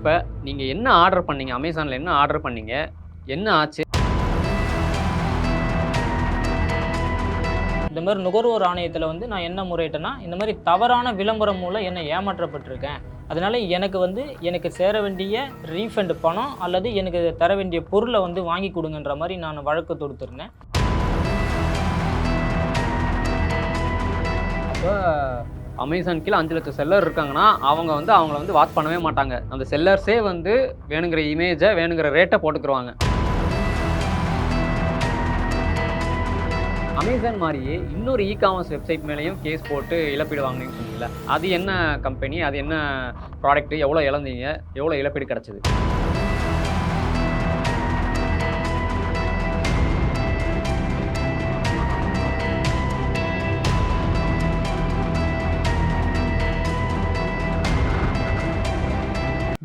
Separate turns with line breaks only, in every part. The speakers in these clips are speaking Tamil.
இப்போ நீங்கள் என்ன ஆர்டர் பண்ணீங்க? அமேசானில் என்ன ஆர்டர் பண்ணீங்க? என்ன ஆச்சு?
இந்த மாதிரி நுகர்வோர் ஆணையத்தில் வந்து நான் என்ன முறையிட்டேன்னா இந்த மாதிரி தவறான விளம்பரம் மூலம் என்னை ஏமாற்றப்பட்டிருக்கேன். அதனால் எனக்கு வந்து எனக்கு சேர வேண்டிய ரீஃபண்ட் பணம் அல்லது எனக்கு தர வேண்டிய பொருளை வந்து வாங்கி கொடுங்கன்ற மாதிரி நான் வழக்கு தொடுத்துருந்தேன்.
அப்போ அமேசான் கீழே அஞ்சு லட்சம் செல்லர் இருக்காங்கன்னா அவங்க வந்து அவங்கள வந்து வாட்ச் பண்ணவே மாட்டாங்க. அந்த செல்லர்ஸே வந்து வேணுங்கிற இமேஜை வேணுங்கிற ரேட்டை போட்டுக்குருவாங்க. அமேசான் மாதிரியே இன்னொரு இ காமர்ஸ் வெப்சைட் மேலேயும் கேஸ் போட்டு இழப்பீடு வாங்கினீங்கன்னு சொன்னீங்கல்ல அது என்ன கம்பெனி அது என்ன ப்ராடக்ட் எவ்வளோ இழந்தீங்க எவ்வளோ இழப்பீடு கிடச்சிது?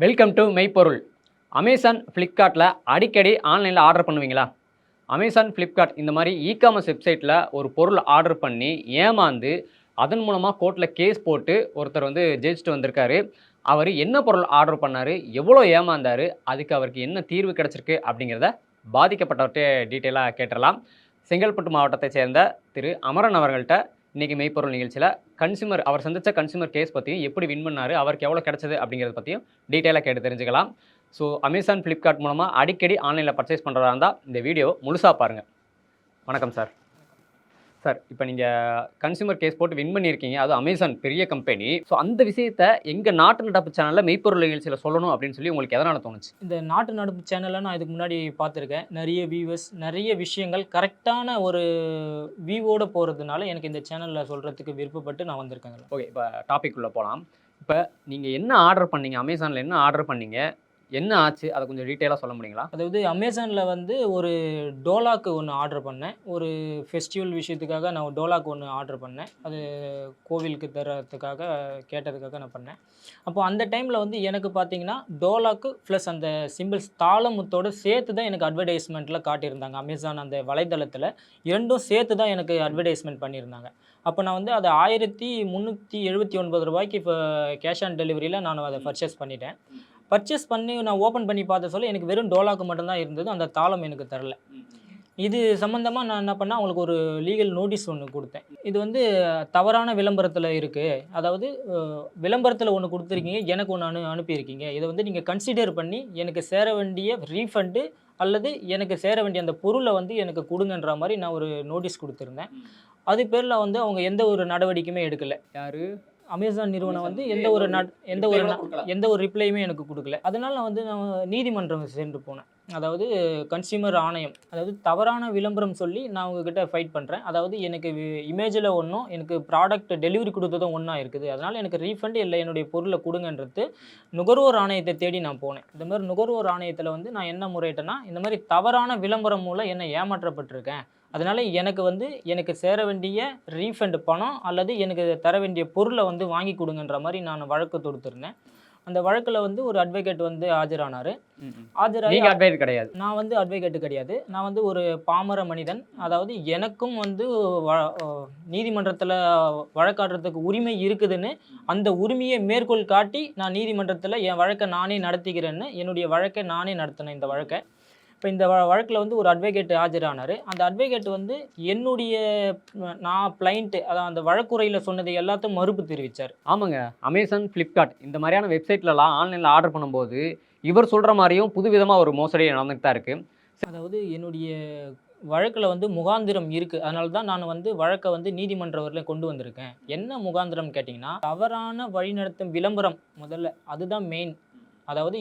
வெல்கம் டு மெய்ப்பொருள். அமேசான் ஃப்ளிப்கார்ட்டில் அடிக்கடி ஆன்லைனில் ஆர்டர் பண்ணுவீங்களா? அமேசான் ஃப்ளிப்கார்ட் இந்த மாதிரி இ காமர்ஸ் வெப்சைட்டில் ஒரு பொருள் ஆர்டர் பண்ணி ஏமாந்து அதன் மூலமாக கோர்ட்டில் கேஸ் போட்டு ஒருத்தர் வந்து ஜெயிச்சுட்டு வந்திருக்காரு. அவர் என்ன பொருள் ஆர்டர் பண்ணார்? எவ்வளோ ஏமாந்தார்? அதுக்கு அவருக்கு என்ன தீர்வு கிடச்சிருக்கு அப்படிங்கிறத பாதிக்கப்பட்டவர்கிட்ட டீட்டெயிலாக கேட்டுடலாம். செங்கல்பட்டு மாவட்டத்தை சேர்ந்த திரு அமரன் அவர்கள்ட்ட இன்றைக்கி மெய்ப்பொருள் நிகழ்ச்சியில் கன்சூமர் அவர் சந்தித்த கன்சூமர் கேஸ் பற்றியும் எப்படி வின் பண்ணார் அவருக்கு எவ்வளோ கிடச்சது அப்படிங்கிறத பற்றியும் டீட்டெயிலாக கேட்டு தெரிஞ்சுக்கலாம். ஸோ அமேசான் ஃப்ளிப்கார்ட் மூலமாக அடிக்கடி ஆன்லைனில் பர்ச்சேஸ் பண்ணுறதா இருந்தால் இந்த வீடியோ முழுசாக பாருங்கள் வணக்கம் சார் சார் இப்போ நீங்கள் கன்சியூமர் கேஸ் போட்டு வின் பண்ணியிருக்கீங்க. அது அமேசான் பெரிய கம்பெனி ஸோ அந்த விஷயத்தை எங்கள் நாட்டு நடப்பு சேனலில் மெய்ப்பொருள் நிகழ்ச்சியில் சொல்லணும் அப்படின்னு சொல்லி உங்களுக்கு எதனால் தோணுச்சு?
இந்த நாட்டு நடப்பு சேனலை நான் இதுக்கு முன்னாடி பார்த்துருக்கேன். நிறைய வியூவர்ஸ் நிறைய விஷயங்கள் கரெக்டான ஒரு வியூவோடு போகிறதுனால எனக்கு இந்த சேனலில் சொல்கிறதுக்கு விருப்பப்பட்டு நான் வந்திருக்கேன்.
ஓகே இப்போ டாபிக் உள்ள போகலாம் இப்போ நீங்கள் என்ன ஆர்டர் பண்ணீங்க? அமேசானில் என்ன ஆர்டர் பண்ணீங்க? என்ன ஆச்சு? அதை கொஞ்சம் டீட்டெயிலாக சொல்ல முடியுங்களா?
அதாவது அமேசானில் வந்து ஒரு டோலாக்கு ஒன்று ஆர்டர் பண்ணேன். ஒரு ஃபெஸ்டிவல் விஷயத்துக்காக நான் டோலாக்கு ஒன்று ஆர்டர் பண்ணேன். அது கோவிலுக்கு தரத்துக்காக கேட்டதுக்காக நான் பண்ணேன். அப்போ அந்த டைமில் வந்து எனக்கு பார்த்தீங்கன்னா டோலாக்கு ப்ளஸ் அந்த சிம்பிள்ஸ் தாளமுத்தோடு சேர்த்து தான் எனக்கு அட்வர்டைஸ்மெண்ட்டில் காட்டியிருந்தாங்க. அமேசான் அந்த வலைதளத்தில் இரண்டும் சேர்த்து தான் எனக்கு அட்வர்டைஸ்மெண்ட் பண்ணியிருந்தாங்க. அப்போ நான் வந்து அதை ஆயிரத்தி முந்நூற்றி எழுபத்தி ஒன்பது ரூபாய்க்கு இப்போ கேஷ் ஆன் டெலிவரியில் நான் அதை பர்ச்சேஸ் பண்ணிட்டேன். பர்ச்சேஸ் பண்ணி நான் ஓப்பன் பண்ணி பார்த்த சொல்ல எனக்கு வெறும் டோலாக்கு மட்டும்தான் இருந்தது. அந்த தாளம் எனக்கு தரல. இது சம்மந்தமாக நான் என்ன பண்ணேன்? அவங்களுக்கு ஒரு லீகல் நோட்டீஸ் ஒன்று கொடுத்தேன். இது வந்து தவறான விளம்பரத்தில் இருக்குது அதாவது விளம்பரத்தில் ஒன்று கொடுத்துருக்கீங்க. எனக்கு ஒன்று அனு அனுப்பியிருக்கீங்க. இதை வந்து நீங்கள் கன்சிடர் பண்ணி எனக்கு சேர வேண்டிய ரீஃபண்டு அல்லது எனக்கு சேர வேண்டிய அந்த பொருளை வந்து எனக்கு கொடுங்கன்ற மாதிரி நான் ஒரு நோட்டீஸ் கொடுத்துருந்தேன். அது பேரில் வந்து அவங்க எந்த ஒரு நடவடிக்கையுமே எடுக்கலை.
யாரு?
அமேசான் நிறுவனம் வந்து எந்த ஒரு நட் எந்த ஒரு எந்த ஒரு ரிப்ளையுமே எனக்கு கொடுக்கல. அதனால நான் வந்து நான் நீதிமன்றம் சென்று போனேன். அதாவது கன்சியூமர் ஆணையம் அதாவது தவறான விளம்பரம் சொல்லி நான் உங்ககிட்ட ஃபைட் பண்ணுறேன் அதாவது எனக்கு இமேஜில் ஒன்றும் எனக்கு ப்ராடக்ட் டெலிவரி கொடுத்ததும் ஒன்றா இருக்குது. அதனால் எனக்கு ரீஃபண்ட் இல்லை என்னுடைய பொருளை கொடுங்கன்றது நுகர்வோர் ஆணையத்தை தேடி நான் போனேன். இந்த மாதிரி நுகர்வோர் ஆணையத்தில் வந்து நான் என்ன முறையிட்டேன்னா இந்த மாதிரி தவறான விளம்பரம் மூலம் என்ன ஏமாற்றப்பட்டிருக்கேன். அதனால் எனக்கு வந்து எனக்கு சேர வேண்டிய ரீஃபண்ட் பணம் அல்லது எனக்கு தர வேண்டிய பொருளை வந்து வாங்கி கொடுங்கன்ற மாதிரி நான் வழக்கு தொடுத்திருந்தேன். அந்த வழக்கில் வந்து ஒரு அட்வொகேட் வந்து ஆஜரானார். ஆஜராகி
அட்வைட் கிடையாது.
நான் வந்து அட்வொகேட்டு கிடையாது. நான் வந்து ஒரு பாமர மனிதன். அதாவது எனக்கும் வந்து நீதிமன்றத்தில் வழக்காடுறதுக்கு உரிமை இருக்குதுன்னு அந்த உரிமையை மேற்கோள் காட்டி நான் நீதிமன்றத்தில் என் வழக்கை நானே நடத்திக்கிறேன்னு என்னுடைய வழக்கை நானே நடத்தினேன் இந்த வழக்கை. இப்போ இந்த வழக்கில் வந்து ஒரு அட்வொகேட் ஆஜரானார். அந்த அட்வொகேட் வந்து என்னுடைய நான் பிளைண்ட்டு அதான் அந்த வழக்குரையில் சொன்னதை எல்லாத்தையும் மறுப்பு தெரிவித்தார்
ஆமாங்க. அமேசான் ஃப்ளிப்கார்ட் இந்த மாதிரியான வெப்சைட்லலாம் ஆன்லைனில் ஆர்டர் பண்ணும்போது இவர் சொல்கிற மாதிரியும் புதுவிதமாக ஒரு மோசடி நடந்துட்டு தான் இருக்குது
அதாவது என்னுடைய வழக்கில் வந்து முகாந்திரம் இருக்குது அதனால தான் நான் வந்து வழக்கை வந்து நீதிமன்ற வரையிலும் கொண்டு வந்திருக்கேன். என்ன முகாந்திரம் கேட்டிங்கன்னா தவறான வழிநடத்தும் விளம்பரம் முதல்ல. அதுதான் மெயின் அதாவது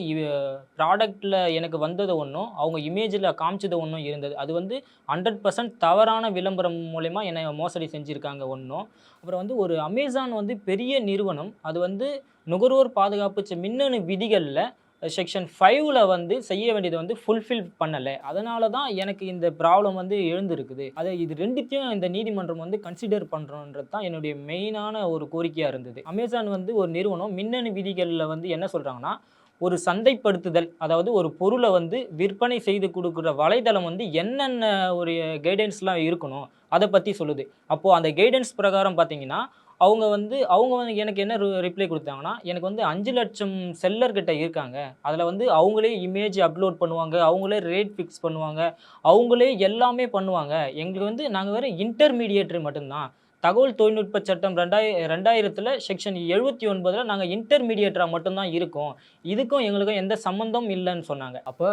ப்ராடக்டில் எனக்கு வந்தது ஒன்றும் அவங்க இமேஜில் காமிச்சது ஒன்றும் இருந்தது. அது வந்து ஹண்ட்ரட் பர்சன்ட் தவறான விளம்பரம் மூலயமா என்னை மோசடி செஞ்சுருக்காங்க ஒன்றும் அப்புறம் வந்து ஒரு அமேசான் வந்து பெரிய நிறுவனம். அது வந்து நுகர்வோர் பாதுகாப்பு மின்னணு விதிகளில் செக்ஷன் ஃபைவ்ல வந்து செய்ய வேண்டியதை வந்து ஃபுல்ஃபில் பண்ணலை. அதனால தான் எனக்கு இந்த ப்ராப்ளம் வந்து எழுந்திருக்குது. அதை இது ரெண்டுத்தையும் இந்த நீதிமன்றம் வந்து கன்சிடர் பண்ணுறோன்றது தான் என்னுடைய மெயினான ஒரு கோரிக்கையாக இருந்தது. அமேசான் வந்து ஒரு நிறுவனம் மின்னணு விதிகளில் வந்து என்ன சொல்கிறாங்கன்னா ஒரு சந்தைப்படுத்துதல் அதாவது ஒரு பொருளை வந்து விற்பனை செய்து கொடுக்குற வலைதளம் வந்து என்னென்ன ஒரு கைடன்ஸ்லாம் இருக்கணும் அதை பற்றி சொல்லுது. அப்போது அந்த கைடன்ஸ் பிரகாரம் பார்த்தீங்கன்னா அவங்க வந்து அவங்க வந்து எனக்கு என்ன ரிப்ளை கொடுத்தாங்கன்னா எனக்கு வந்து அஞ்சு லட்சம் செல்லர்கிட்ட இருக்காங்க. அதில் வந்து அவங்களே இமேஜ் அப்லோட் பண்ணுவாங்க அவங்களே ரேட் ஃபிக்ஸ் பண்ணுவாங்க அவங்களே எல்லாமே பண்ணுவாங்க. எங்களுக்கு வந்து நாங்கள் வேறு இன்டர்மீடியேட்ரு மட்டும்தான். தகவல் தொழில்நுட்ப சட்டம் ரெண்டாய ரெண்டாயிரத்தில் செக்ஷன் எழுபத்தி ஒன்பதில் நாங்கள் இன்டர்மீடியேட்டராக மட்டும்தான் இருக்கோம். இதுக்கும் எங்களுக்கும் எந்த சம்மந்தம் இல்லைன்னு சொன்னாங்க.
அப்போ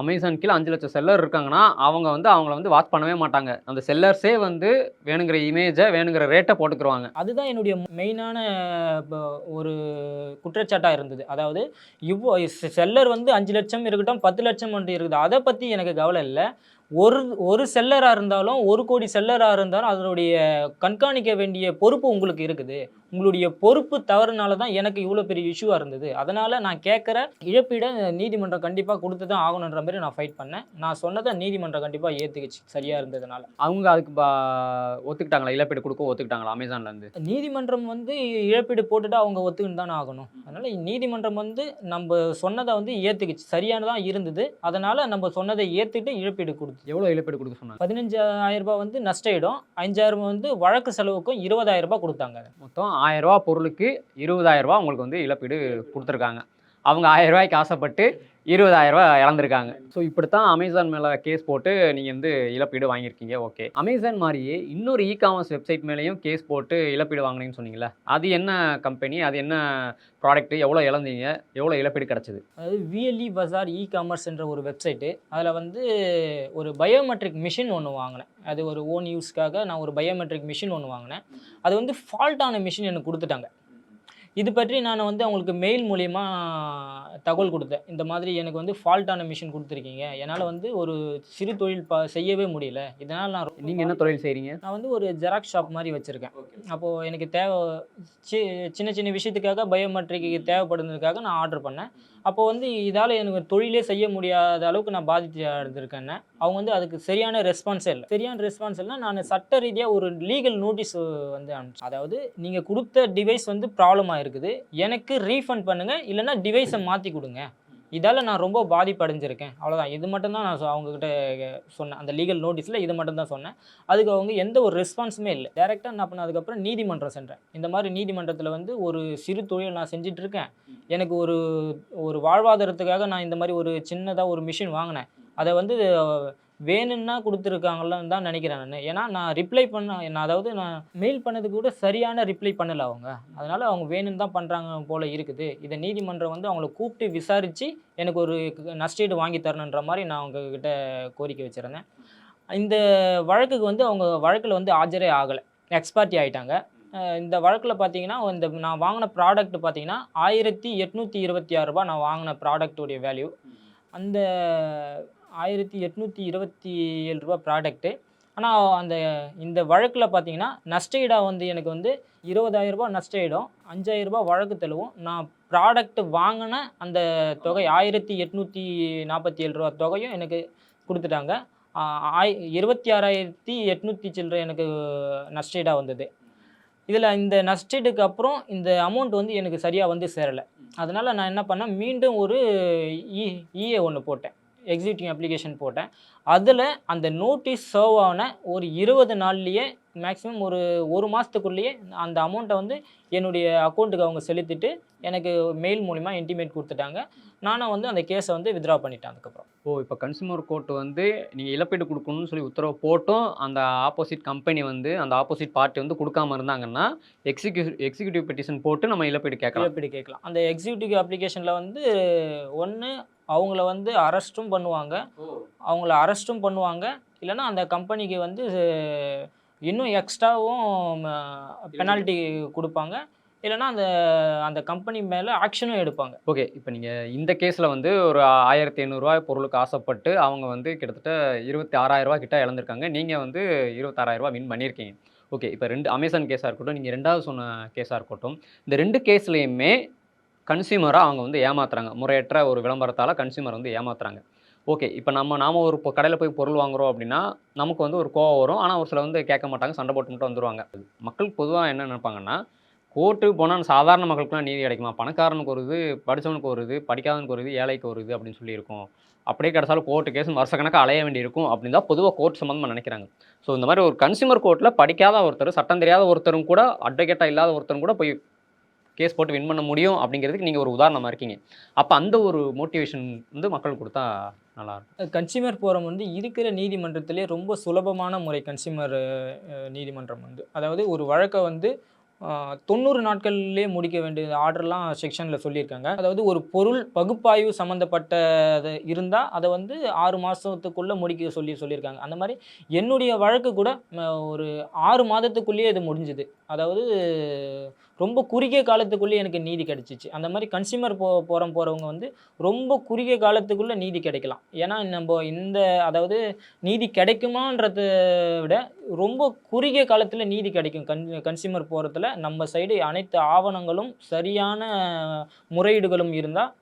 அமேசான் கீழே அஞ்சு லட்சம் செல்லர் இருக்காங்கன்னா அவங்க வந்து அவங்கள வந்து வாட்ச் பண்ணவே மாட்டாங்க. அந்த செல்லர்ஸே வந்து வேணுங்கிற இமேஜை வேணுங்கிற ரேட்டை போட்டுக்குருவாங்க.
அதுதான் என்னுடைய மெயினான ஒரு குற்றச்சாட்டாக இருந்தது. அதாவது இவ்வளோ செல்லர் வந்து அஞ்சு லட்சம் இருக்கட்டும் பத்து லட்சம் மட்டும் இருக்குது. அதை பற்றி எனக்கு கவலை இல்லை. ஒரு ஒரு செல்லராக இருந்தாலும் ஒரு கோடி செல்லராக இருந்தாலும் அதனுடைய கண்காணிக்க வேண்டிய பொறுப்பு உங்களுக்கு இருக்குது. உங்களுடைய பொறுப்பு தவறுனால தான் எனக்கு இவ்வளோ பெரிய இஷ்யூவாக இருந்தது. அதனால் நான் கேட்குற இழப்பீடை நீதிமன்றம் கண்டிப்பாக கொடுத்து தான் ஆகணுன்ற மாதிரி நான் ஃபைட் பண்ணேன். நான் சொன்னதை நீதிமன்றம் கண்டிப்பாக ஏற்றுக்குச்சு சரியாக இருந்ததுனால.
அவங்க அதுக்கு ஒத்துக்கிட்டாங்களா? இழப்பீடு கொடுக்க ஒத்துக்கிட்டாங்களா? அமேசான்லேருந்து
நீதிமன்றம் வந்து இழப்பீடு போட்டுட்டு அவங்க ஒத்துக்கிட்டு தானே ஆகணும். அதனால் நீதிமன்றம் வந்து நம்ம சொன்னதை வந்து ஏற்றுக்குச்சு சரியானதாக இருந்தது. அதனால் நம்ம சொன்னதை ஏற்றுக்கிட்டு இழப்பீடு கொடுத்து
எவ்வளோ இழப்பீடு கொடுக்க சொன்னாங்க?
பதினஞ்சாயிரம் ரூபாய் வந்து நஷ்ட ஈடும் அஞ்சாயிரம் வந்து வழக்கு செலவுக்கும் இருபதாயிரம் ரூபாய் கொடுத்தாங்க.
மொத்தம் ஆயிரம் பொருளுக்கு இருபதாயிரம் உங்களுக்கு வந்து இழப்பீடு கொடுத்துருக்காங்க. அவங்க ஆயிரம் ரூபாய்க்கு ஆசைப்பட்டு இருபதாயிரம் ரூபாய் இழந்திருக்காங்க. ஸோ இப்படித்தான் அமேசான் மேலே கேஸ் போட்டு நீங்கள் வந்து இழப்பீடு வாங்கியிருக்கீங்க. ஓகே அமேசான் மாதிரியே இன்னொரு இ காமர்ஸ் வெப்சைட் மேலேயும் கேஸ் போட்டு இழப்பீடு வாங்கினீங்கன்னு சொன்னீங்களே அது என்ன கம்பெனி அது என்ன ப்ராடக்ட் எவ்வளோ இழந்தீங்க எவ்வளோ இழப்பீடு கிடச்சிது?
அதாவது விஎல்இ பஜார் இ காமர்ஸ் என்ற ஒரு வெப்சைட்டு அதில் வந்து ஒரு பயோமெட்ரிக் மிஷின் ஒன்று வாங்கினேன். அது ஒரு ஓன் யூஸ்க்காக நான் ஒரு பயோமெட்ரிக் மிஷின் ஒன்று வாங்கினேன். அது வந்து ஃபால்ட்டான மிஷின் எனக்கு கொடுத்துட்டாங்க. இது பற்றி நான் வந்து அவங்களுக்கு மெயில் மூலிமா தகவல் கொடுத்தேன். இந்த மாதிரி எனக்கு வந்து ஃபால்ட்டான மிஷின் கொடுத்துருக்கீங்க. என்னால் வந்து ஒரு சிறு தொழில் ப செய்யவே முடியல. இதனால் நான்
நீங்கள் என்ன தொழில் செய்கிறீங்க
நான் வந்து ஒரு ஜெராக்ஸ் ஷாப் மாதிரி வச்சுருக்கேன். அப்போது எனக்கு தேவை சி சின்ன சின்ன விஷயத்துக்காக பயோமெட்ரிக்கு தேவைப்படுறதுக்காக நான் ஆர்டர் பண்ணேன். அப்போது வந்து இதால் எனக்கு தொழிலே செய்ய முடியாத அளவுக்கு நான் பாதித்து இருந்திருக்கேன் அவங்க வந்து அதுக்கு சரியான ரெஸ்பான்ஸே இல்லை. சரியான ரெஸ்பான்ஸ் இல்லை நான் சட்ட ரீதியாக ஒரு லீகல் நோட்டீஸ் வந்து அனுப்பிச்சேன் அதாவது நீங்கள் கொடுத்த டிவைஸ் வந்து ப்ராப்ளமாக இருக்குது. எனக்கு ரீஃபண்ட் பண்ணுங்கள் இல்லைன்னா டிவைஸை மாற்றி கொடுங்க. இதால் நான் ரொம்ப பாதிப்படைஞ்சிருக்கேன். அவ்வளோதான் இது மட்டும்தான் நான் சொ- அவங்கக்கிட்ட சொன்னேன். அந்த லீகல் நோட்டீஸில் இது மட்டும்தான் சொன்னேன். அதுக்கு அவங்க எந்த ஒரு ரெஸ்பான்ஸுமே இல்லை. டேரெக்டாக என்ன பண்ண அதுக்கப்புறம் நீதிமன்றம் சென்றேன். இந்த மாதிரி நீதிமன்றத்தில் வந்து ஒரு சிறு தொழில் நான் செஞ்சிட்ருக்கேன். எனக்கு ஒரு ஒரு வாழ்வாதாரத்துக்காக நான் இந்த மாதிரி ஒரு சின்னதாக ஒரு மிஷின் வாங்கினேன். அதை வந்து வேணும்னா கொடுத்துருக்காங்களான்னு தான் நினைக்கிறேன் நான். ஏன்னா நான் ரிப்ளை பண்ண நான் அதாவது நான் மெயில் பண்ணதுக்கு கூட சரியான ரிப்ளை பண்ணலை அவங்க. அதனால் அவங்க வேணும்னு தான் பண்ணுறாங்க போல் இருக்குது. இதை நீதிமன்றம் வந்து அவங்கள கூப்பிட்டு விசாரித்து எனக்கு ஒரு நஷ்டீடு வாங்கி தரணுன்ற மாதிரி நான் அவங்கக்கிட்ட கோரிக்கை வச்சுருந்தேன். இந்த வழக்குக்கு வந்து அவங்க வழக்கில் வந்து ஆஜரே ஆகலை. எக்ஸ்பார்ட்டி ஆகிட்டாங்க இந்த வழக்கில் பார்த்தீங்கன்னா இந்த நான் வாங்கின ப்ராடக்ட் பார்த்தீங்கன்னா ஆயிரத்தி எட்நூற்றி இருபத்தி ஆறு ரூபாய் நான் வாங்கின ப்ராடக்ட்டுடைய வேல்யூ அந்த ஆயிரத்தி எட்நூற்றி இருபத்தி ஏழு ரூபா ப்ராடக்ட்டு ஆனால் அந்த இந்த வழக்கில் பார்த்தீங்கன்னா நஷ்டஈடா வந்து எனக்கு வந்து இருபதாயிரரூபா நஷ்டஈடும் அஞ்சாயிரரூபா வழக்கு தெளிவும் நான் ப்ராடக்ட் வாங்கின அந்த தொகை ஆயிரத்தி எட்நூற்றி நாற்பத்தி ஏழு ரூபா தொகையும் எனக்கு கொடுத்துட்டாங்க. ஆய் இருபத்தி ஆறாயிரத்தி எட்நூற்றி சில்லற எனக்கு நஷ்டஈடாக வந்தது. இதில் இந்த நஷ்டீடுக்கு அப்புறம் இந்த அமௌண்ட் வந்து எனக்கு சரியாக வந்து சேரலை. அதனால் நான் என்ன பண்ணேன் மீண்டும் ஒரு இ இஏ ஒன்று போட்டேன். எக்ஸிக்யூட்டிவ் அப்ளிகேஷன் போட்டேன். அதில் அந்த நோட்டீஸ் சர்வ் ஆன ஒரு இருபது நாள்லேயே மேக்ஸிமம் ஒரு ஒரு மாதத்துக்குள்ளேயே அந்த அமௌண்ட்டை வந்து என்னுடைய அக்கௌண்ட்டுக்கு அவங்க செலுத்திட்டு எனக்கு மெயில் மூலிமா இன்டிமேட் கொடுத்துட்டாங்க. நானும் வந்து அந்த கேஸை வந்து வித்ட்ரா பண்ணிட்டேன் அதுக்கப்புறம்.
ஓ இப்போ கன்சூமர் கோர்ட் வந்து நீங்கள் இழப்பீடு கொடுக்கணும்னு சொல்லி உத்தரவு போட்டும் அந்த ஆப்போசிட் கம்பெனி வந்து அந்த ஆப்போசிட் பார்ட்டி வந்து கொடுக்காம இருந்தாங்கன்னா எக்ஸிக்யூ எக்ஸிக்யூட்டிவ் பெட்டிஷன் போட்டு நம்ம இழப்பீடு கேட்கலாம்.
இழப்பீடு கேட்கலாம். அந்த எக்ஸிக்யூட்டிவ் அப்ளிகேஷனில் வந்து ஒன்று அவங்கள வந்து அரெஸ்ட்டும் பண்ணுவாங்க. அவங்கள அரெஸ்ட்டும் பண்ணுவாங்க. இல்லைன்னா அந்த கம்பெனிக்கு வந்து இன்னும் எக்ஸ்ட்ராவும் பெனால்ட்டி கொடுப்பாங்க. இல்லைன்னா அந்த அந்த கம்பெனி மேலே ஆக்ஷனும் எடுப்பாங்க.
ஓகே இப்போ நீங்கள் இந்த கேஸில் வந்து ஒரு ஆயிரத்தி ஐநூறுரூவா பொருளுக்கு ஆசைப்பட்டு அவங்க வந்து கிட்டத்தட்ட இருபத்தி ஆறாயிரரூவா கிட்ட இழந்திருக்காங்க. நீங்கள் வந்து இருபத்தாறாயிரரூவா வின் பண்ணியிருக்கீங்க. ஓகே இப்போ ரெண்டு அமேசான் கேஸாக இருக்கட்டும் நீங்கள் ரெண்டாவது சொன்ன கேஸாக இருக்கட்டும் இந்த ரெண்டு கேஸ்லேயுமே கன்சியூமராக அவங்க வந்து ஏமாத்துறாங்க. முறையற்ற ஒரு விளம்பரத்தால் கன்சியூமர் வந்து ஏமாத்துறாங்க. ஓகே இப்போ நம்ம நாம ஒரு இப்போ கடையில் போய் பொருள் வாங்குறோம் அப்படின்னா நமக்கு வந்து ஒரு கோவம் வரும். ஆனால் ஒரு சில வந்து கேட்க மாட்டாங்க சண்டை போட்டு மட்டும் வந்துடுவாங்க மக்கள் பொதுவாக என்ன நினைப்பாங்கன்னா கோர்ட்டு போனால் சாதாரண மக்களுக்குலாம் நீதி கிடைக்குமா? பணக்காரனுக்கு ஒரு இது படித்தவனுக்கு ஒரு இது படிக்காதவனுக்கு ஒரு இது ஏழைக்கு ஒரு இது அப்படின்னு சொல்லியிருக்கோம். அப்படியே கிடைச்சாலும் கோர்ட்டு கேஸ் வருஷக்கணக்காக அலைய வேண்டி இருக்கும் அப்படின்னு தான் பொதுவாக கோர்ட் சம்மந்தமாக நினைக்கிறாங்க. ஸோ இந்த மாதிரி ஒரு கன்சியூமர் கோர்ட்டில் படிக்காத ஒருத்தர் சட்டம் தெரியாத ஒருத்தரும் கூட அட்வொகேட்டாக இல்லாத ஒருத்தரும் கூட போய் கேஸ் போட்டு வின் பண்ண முடியும் அப்படிங்கிறதுக்கு நீங்கள் ஒரு உதாரணமாக இருக்கீங்க. அப்போ அந்த ஒரு மோட்டிவேஷன் வந்து மக்கள் கொடுத்தா நல்லா இருக்கும்
கன்சியூமர் போரம் வந்து இருக்கிற நீதிமன்றத்திலே ரொம்ப சுலபமான முறை கன்சியூமர் நீதிமன்றம் வந்து. அதாவது ஒரு வழக்கை வந்து தொண்ணூறு நாட்கள்லேயே முடிக்க வேண்டிய ஆர்டர்லாம் செக்ஷனில் சொல்லியிருக்காங்க. அதாவது ஒரு பொருள் பகுப்பாய்வு சம்மந்தப்பட்டது இருந்தால் அதை வந்து ஆறு மாதத்துக்குள்ளே முடிக்க சொல்லி சொல்லியிருக்காங்க. அந்த மாதிரி என்னுடைய வழக்கு கூட ஒரு ஆறு மாதத்துக்குள்ளேயே இது முடிஞ்சுது. அதாவது ரொம்ப குறுகிய காலத்துக்குள்ளேயே எனக்கு நீதி கிடைச்சிச்சு. அந்த மாதிரி கன்சியூமர் போ போகிறோம் போகிறவங்க வந்து ரொம்ப குறுகிய காலத்துக்குள்ளே நீதி கிடைக்கலாம். ஏன்னா நம்ம இந்த அதாவது நீதி கிடைக்குமான்றத விட ரொம்ப குறுகிய காலத்தில் நீதி கிடைக்கும். கன் கன்சியூமர் போகிறதுல நம்ம சைடு அனைத்து ஆவணங்களும் சரியான முறையீடுகளும் இருந்தால்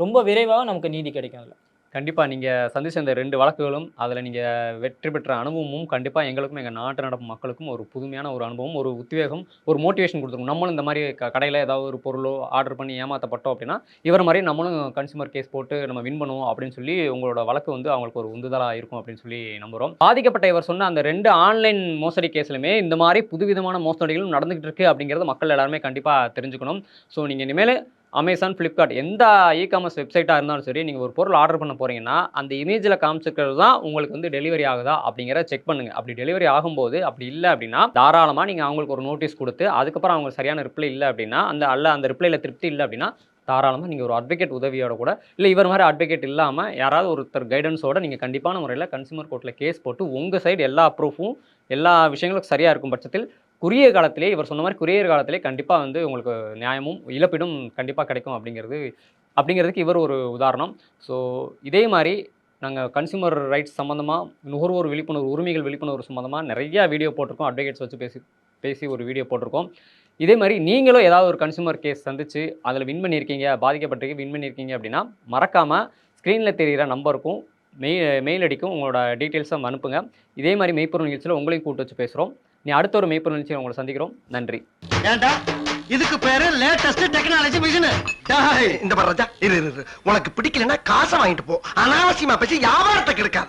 ரொம்ப விரைவாக நமக்கு நீதி கிடைக்கும் அதில்.
கண்டிப்பாக நீங்கள் சந்திச்ச இந்த ரெண்டு வழக்குகளும் அதில் நீங்கள் வெற்றி பெற்ற அனுபவமும் கண்டிப்பாக எங்களுக்கும் எங்கள் நாட்டு நடப்பு மக்களுக்கும் ஒரு புதுமையான ஒரு அனுபவம் ஒரு உத்வேகம் ஒரு மோட்டிவேஷன் கொடுத்துருக்கும். நம்மளும் இந்த மாதிரி க கடையில் ஏதாவது ஒரு பொருளோ ஆர்டர் பண்ணி ஏமாற்றப்பட்டோம் அப்படின்னா இவர் மாதிரி நம்மளும் கன்சூமர் கேஸ் போட்டு நம்ம வின் பண்ணுவோம் அப்படின்னு சொல்லி உங்களோட வழக்கு வந்து அவங்களுக்கு ஒரு உந்துதலாக இருக்கும் அப்படின்னு சொல்லி நம்புகிறோம் பாதிக்கப்பட்ட இவர் சொன்ன அந்த ரெண்டு ஆன்லைன் மோசடி கேஸ்லையுமே இந்த மாதிரி புதுவிதமான மோசடிகளும் நடந்துகிட்டு இருக்கு அப்படிங்கிறது மக்கள் எல்லாருமே கண்டிப்பாக தெரிஞ்சுக்கணும். ஸோ நீங்கள் இனிமேல் அமேசான் ஃப்ளிப்கார்ட் எந்த இ காமர்ஸ் வெப்சைட்டாக இருந்தாலும் சரி நீங்கள் ஒரு பொருள் ஆர்டர் பண்ண போகிறீங்கன்னா அந்த இமேஜில் காமிச்சிக்கிறது தான் உங்களுக்கு வந்து டெலிவரி ஆகுதா அப்படிங்கிறத செக் பண்ணுங்கள் அப்படி டெலிவரி ஆகும்போது அப்படி இல்லை அப்படின்னா தாராளமாக நீங்கள் அவங்களுக்கு ஒரு நோட்டீஸ் கொடுத்து அதுக்கப்புறம் அவங்க சரியான ரிப்ளை இல்லை அப்படின்னா அந்த அல்ல அந்த ரிப்ளையில் திருப்தி இல்லை அப்படின்னா தாராளமாக நீங்கள் ஒரு அட்வொகேட் உதவியோட கூட இல்லை இவர் மாதிரி அட்வொகேட் இல்லாமல் யாராவது ஒருத்தர் கைடன்ஸோட நீங்கள் கண்டிப்பான முறையில் கன்சூமர் கோர்ட்டில் கேஸ் போட்டு உங்கள் சைடு எல்லா ப்ரூஃபும் எல்லா விஷயங்களும் சரியாக இருக்கும் பட்சத்தில் குறுகிய காலத்திலே இவர் சொன்ன மாதிரி குறுகிய காலத்திலே கண்டிப்பாக வந்து உங்களுக்கு நியாயமும் இழப்பீடும் கண்டிப்பாக கிடைக்கும் அப்படிங்கிறது அப்படிங்கிறதுக்கு இவர் ஒரு உதாரணம். ஸோ இதே மாதிரி நாங்கள் கன்சியூமர் ரைட்ஸ் சம்மந்தமாக நுகர்வோர் விழிப்புணர்வு உரிமைகள் விழிப்புணர்வு சம்மந்தமாக நிறையா வீடியோ போட்டிருக்கோம். அட்வொகேட்ஸ் வச்சு பேசி பேசி ஒரு வீடியோ போட்டிருக்கோம். இதே மாதிரி நீங்களும் ஏதாவது ஒரு கன்சியூமர் கேஸ் சந்திச்சு அதில் வின் பண்ணியிருக்கீங்க பாதிக்கப்பட்டிருக்கு வின் பண்ணியிருக்கீங்க அப்படின்னா மறக்காமல் ஸ்க்ரீனில் தெரிகிற நம்பருக்கும் மெயில் மெயில் அடிக்கும் உங்களோட டீட்டெயில்ஸை அனுப்புங்க. இதே மாதிரி மெய்ப்பொருள் நிகழ்ச்சியில் உங்களையும் கூட்டு வச்சு பேசுகிறோம் நீ அடுத்த ஒரு மெய்ப்பு நிகழ்ச்சி உங்களை சந்திக்கிறோம். நன்றி.
ஏண்டா? இதுக்கு பேரு லேட்டஸ்ட் டெக்னாலஜி மிஷின்
இந்த பாரு ராஜா இரு, இரு. உனக்கு பிடிக்கலன்னா காசை வாங்கிட்டு போ. அனாவசியமா பேசி வியாபாரத்தை கெடுக்காத.